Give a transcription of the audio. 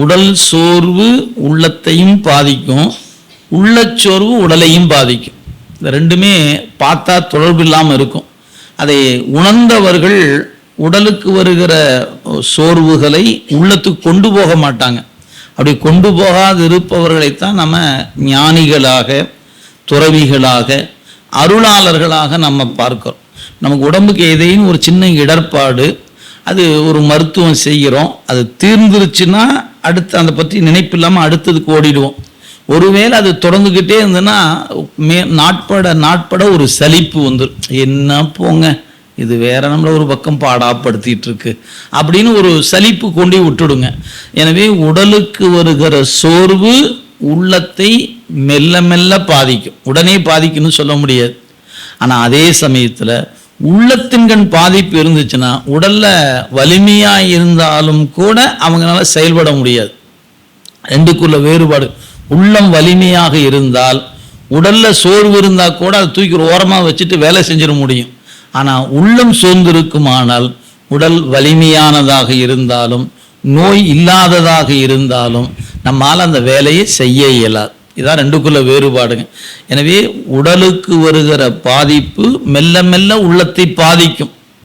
உடல் சோர்வு உள்ளத்தையும் பாதிக்கும் உள்ளச்சோர்வு உடலையும் பாதிக்கும். இந்த ரெண்டுமே பார்த்தா தொடர்பு இல்லாமல் இருக்கும். அதை உணர்ந்தவர்கள் உடலுக்கு வருகிற சோர்வுகளை உள்ளத்துக்கு கொண்டு போக மாட்டாங்க. அப்படி கொண்டு போகாது இருப்பவர்களைத்தான் நம்ம ஞானிகளாக துறவிகளாக அருளாளர்களாக நம்ம பார்க்கிறோம். நமக்கு உடம்புக்கு ஏதேனும் ஒரு சின்ன இடர்பாடு அது ஒரு மருத்துவம் செய்கிறோம் அது தீர்ந்துருச்சுன்னா அடுத்து அதை பற்றி நினைப்பு இல்லாமல் அடுத்ததுக்கு ஓடிடுவோம். ஒருவேளை அது தொடர்ந்துக்கிட்டே இருந்ததுன்னா மே நாட்பட நாட்பட ஒரு சலிப்பு வந்துடும் என்ன போங்க இது வேற நம்மள ஒரு பக்கம் பாடாப்படுத்திட்டு இருக்கு அப்படின்னு ஒரு சலிப்பு கொண்டு விட்டுடுங்க. எனவே உடலுக்கு வருகிற சோர்வு உள்ளத்தை மெல்ல மெல்ல பாதிக்கும். உடனே பாதிக்கும்னு சொல்ல முடியாது. ஆனால் அதே சமயத்தில் உள்ளத்தின்கண் பாதிப்பு இருந்துச்சுன்னா உடல்ல வலிமையா இருந்தாலும் கூட அவங்களால செயல்பட முடியாது. ரெண்டுக்குள்ள வேறுபாடு. உள்ளம் வலிமையாக இருந்தால் உடல்ல சோர்வு இருந்தா கூட அதை தூக்கி ஒரு ஓரமா வச்சுட்டு வேலை செஞ்சிட முடியும். ஆனா உள்ளம் சோர்ந்திருக்குமானால் உடல் வலிமையானதாக இருந்தாலும் நோய் இல்லாததாக இருந்தாலும் நம்மால் அந்த வேலையை செய்ய இயலாது. இதான் ரெண்டுக்குள்ள வேறுபாடுங்க. எனவே உடலுக்கு வருகிற பாதிப்பு மெல்ல மெல்ல உள்ளத்தை பாதிக்கும்.